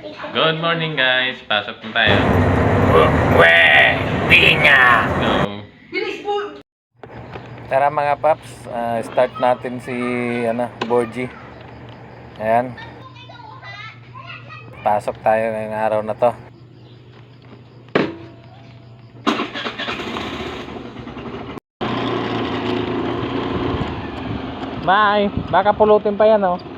Good morning guys! Pasok na tayo. Weh, pinga! So, Tara mga paps, ah, start natin si ano, Borgie. Ayan. Pasok tayo ngayong araw na to. Bye! Baka pulutin pa yan oh.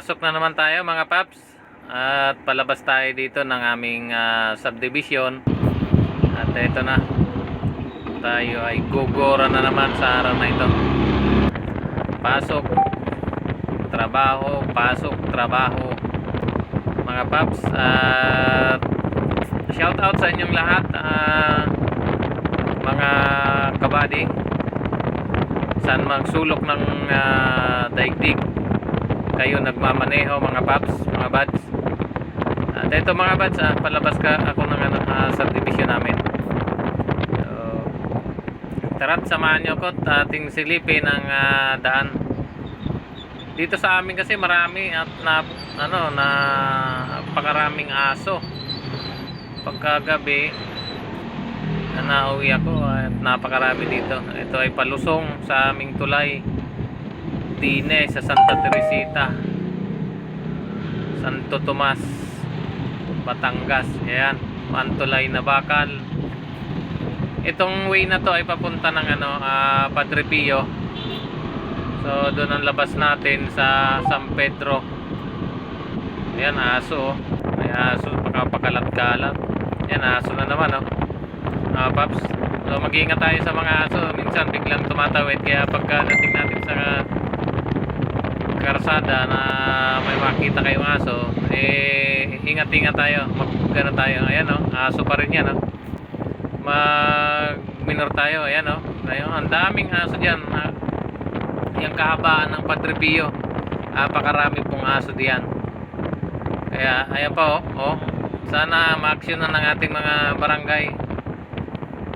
Pasok na naman tayo mga paps. At palabas tayo dito ng aming ah, subdivision. At ito na. Tayo ay gugora na naman sa araw na ito. Pasok. Trabaho. Pasok. Trabaho. Mga paps at shout out sa inyong lahat ah, mga kabady saan magsulok ng ah, daigdig kayo nagmamaneho mga paps, mga buds. At ito mga buds, ah, palabas ka ako ng ano, ah, subdivision namin. So, tara't samahan nyo ko at ating silipin ang ah, daan. Dito sa amin kasi marami at na ano na pakaraming aso. Pagkagabi na nauwi ako at napakarami dito. Ito ay palusong sa aming tulay. Dine sa Santa Teresita. Santo Tomas Batangas. Ayan Antolay na bakal itong way na to ay papunta ng ano ah, Padre Pio. So doon ang labas natin sa San Pedro. Ayan aso oh. may aso pakapakalat-kalat. Ayan aso na naman oh. Ah, Paps so mag-iingat tayo sa mga aso. Minsan biglang tumatawid kaya pagka dating natin sa karsada na may makita kayong aso, eh, ingat-ingat tayo. Mag-gano tayo. Ayan, oh, aso pa rin yan, oh. Mag-minor tayo, ayan, oh. Ayun, ang daming aso dyan. Ah, yung kahabaan ng Padre Pio. Napakarami pong aso diyan. Kaya, ayan pa, oh. oh. Sana ma-action na ng ating mga barangay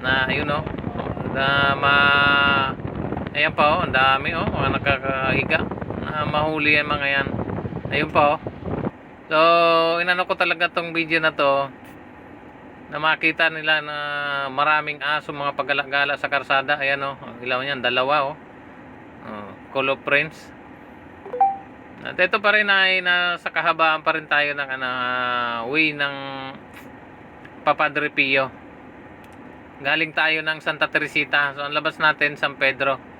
na, ayun, oh. Na ma... Ayan pa, oh. Ang dami, oh. Mga nakakahiga na mahuli yung mga yan. Ayun pa oh. So, inano ko talaga tong video na to na makita nila na maraming aso mga paggalagala sa karsada. Ayan oh, ilaw niyan, dalawa oh. oh color prints. At ito pa rin ay nasa kahabaan pa rin tayo ng ah, way ng Papadre Pio. Galing tayo ng Santa Teresita. So, ang labas natin, San Pedro.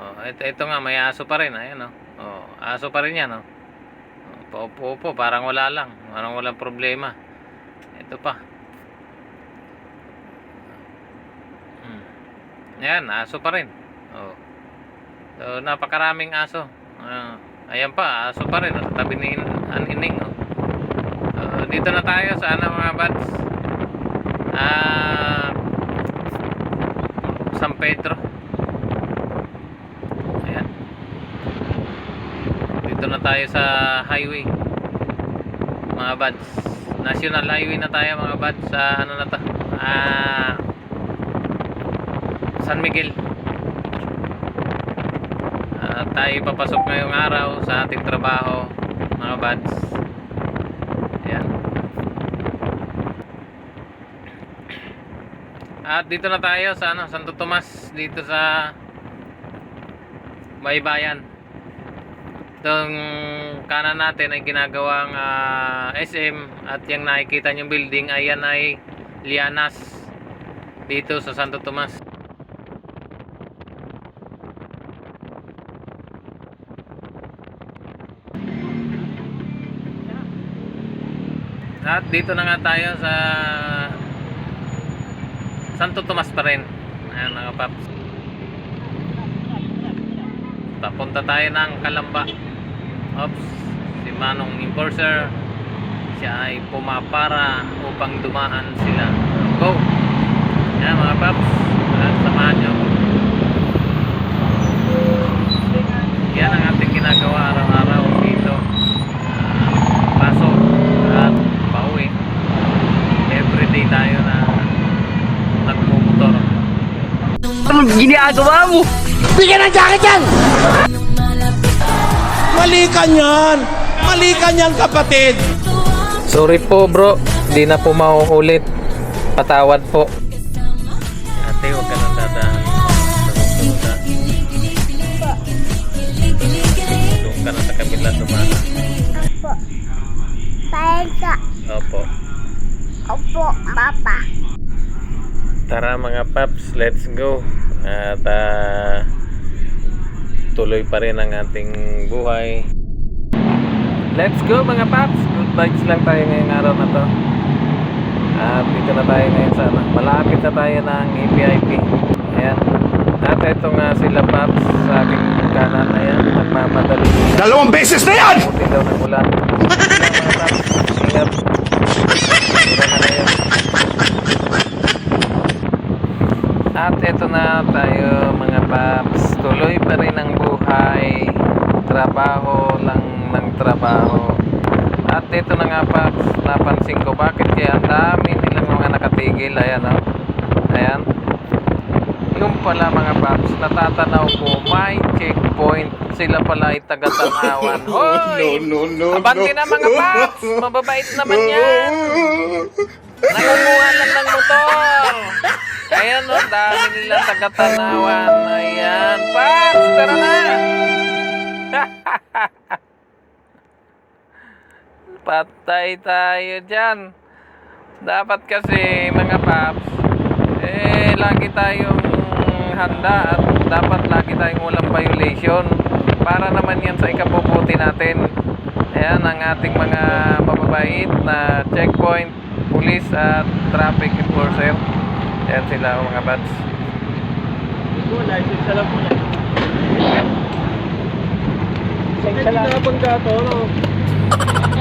Oh, ito, ito nga, may aso pa rin. Ayan, oh. oh aso pa rin yan, oh. Paupo-upo, parang wala lang. Parang walang problema. Ito pa. Hmm. Ayan, aso pa rin. Oh. So, napakaraming aso. Ah, ayan pa, aso pa rin. Sa tabi ni Anining, oh. Oh, dito na tayo sa ano mga buds. Ah, San Pedro. Ayan. Dito na tayo sa highway. Mga buds. National highway na tayo mga buds sa ano na to. Ah San Miguel. Ah, tayo papasok ngayong araw sa ating trabaho mga buds. Ayan. At dito na tayo sa ano, Santo Tomas dito sa Baybayan. Itong kanan natin ay ginagawang ah, SM at yung nakikita yung building ay yan ay Lianas dito sa Santo Tomas. At dito na nga tayo sa Santo Tomas pa rin. Ayan mga paps. Papunta tayo ng Kalamba. Oops. Si Manong Enforcer. Siya ay pumapara upang dumaan sila. Go! Ayan mga paps. Samahan nyo ako. Yan ang ating ginagawa araw-araw dito. Ah, pasok at pauwi. Everyday tayo na nagmumotor. Anong ginagawa mo? Bigyan ng jacket yan! Mali ka niyan! Mali ka niyan, kapatid! Sorry po bro, di na po mauulit. Patawad po. Ate, huwag ka nang dadaan. Doon ka na sa kabila dumana. Opo. Paisa. Opo. Opo, Papa. Tara mga paps, let's go. At ah, tuloy pa rin ang ating buhay. Let's go mga paps. Good vibes lang tayo ngayong araw na to. At dito na tayo ngayon sa ano, malapit na tayo ng EPIP. Ayan. At ito nga sila paps sa aking kanan. Ayan, nagmamadali. Dalawang beses na yan! Buti daw ng ulan. Ingat. Na. At eto na tayo mga paps. Tuloy pa rin ang buhay. Trabaho lang ng trabaho. At ito na nga paps. Napansin ko bakit kaya ang dami nilang mga nakatigil. Ayan o. Ayan. Yung pala mga paps, natatanaw ko may checkpoint. Sila pala ay taga-tanawan. Hoy! no, no, Abante na mga paps! Mababait naman yan! Nangunguha lang ng motor. Ayan o, dami nila taga-tanawan. Ayan, Paps, tara na. Patay tayo dyan. Dapat kasi mga Paps, eh, lagi tayong handa at dapat lagi tayong walang violation para naman yan sa ikabubuti natin. Ayan ang ating mga mababait na checkpoint, police at traffic enforcer. Ayan sila mga bats.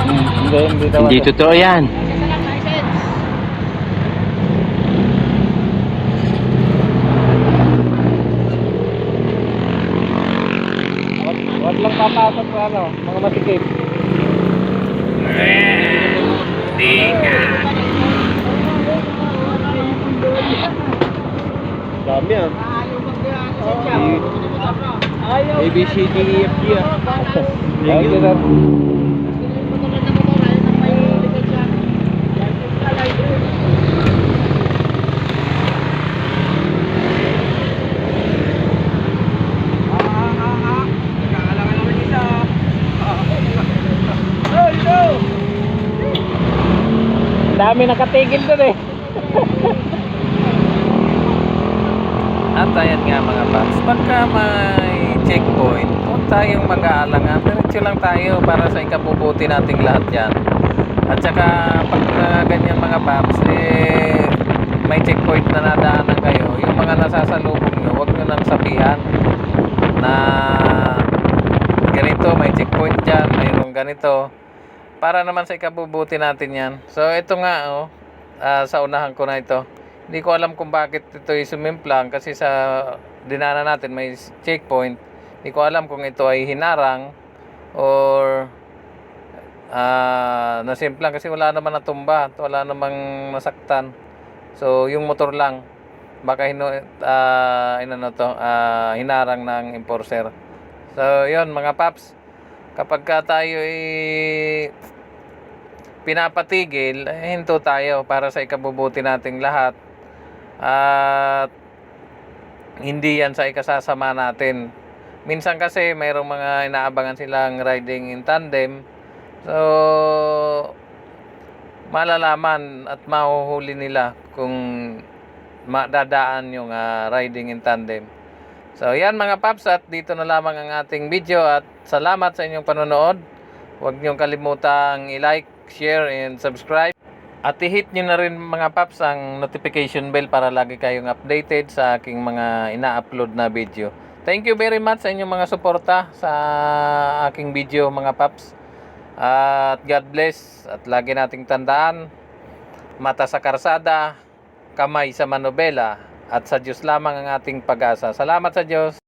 Hindi, hindi daw. Hindi totoo yan. Huwag lang papasok sa ano, mga matikip. Hindi nga. Dami ah. A, B, C, D, E, F, G ah. You, sir. Dami nakatigil doon eh. At ayan nga mga paps, pagka may checkpoint, huwag tayong mag-aalangan. Diretso lang tayo para sa ikabubuti nating lahat yan. At saka pag uh, ganyan mga paps, eh, may checkpoint na nadaanan kayo, yung mga nasasalubong nyo, huwag nyo nang sabihan na ganito, may checkpoint dyan, mayroong ganito. Para naman sa ikabubuti natin yan. So ito nga, oh, ah, sa unahan ko na ito. Hindi ko alam kung bakit ito ay sumimplang kasi sa dinana natin may checkpoint. Hindi ko alam kung ito ay hinarang or ah nasimplang kasi wala naman natumba at wala namang nasaktan. So yung motor lang baka hino ah inano to ah, hinarang ng enforcer. So yon mga paps kapag ka tayo ay pinapatigil, eh, hinto tayo para sa ikabubuti nating lahat. At hindi yan sa ikasasama natin. Minsan kasi mayroong mga inaabangan silang riding in tandem. So, malalaman at mahuhuli nila kung madadaan yung ah, riding in tandem. So, yan mga paps at dito na lamang ang ating video at salamat sa inyong panonood. Huwag niyong kalimutang i-like, share, and subscribe. At i-hit nyo na rin mga paps ang notification bell para lagi kayong updated sa aking mga ina-upload na video. Thank you very much sa inyong mga suporta sa aking video mga paps. At God bless at lagi nating tandaan, mata sa karsada, kamay sa manobela, at sa Diyos lamang ang ating pag-asa. Salamat sa Diyos.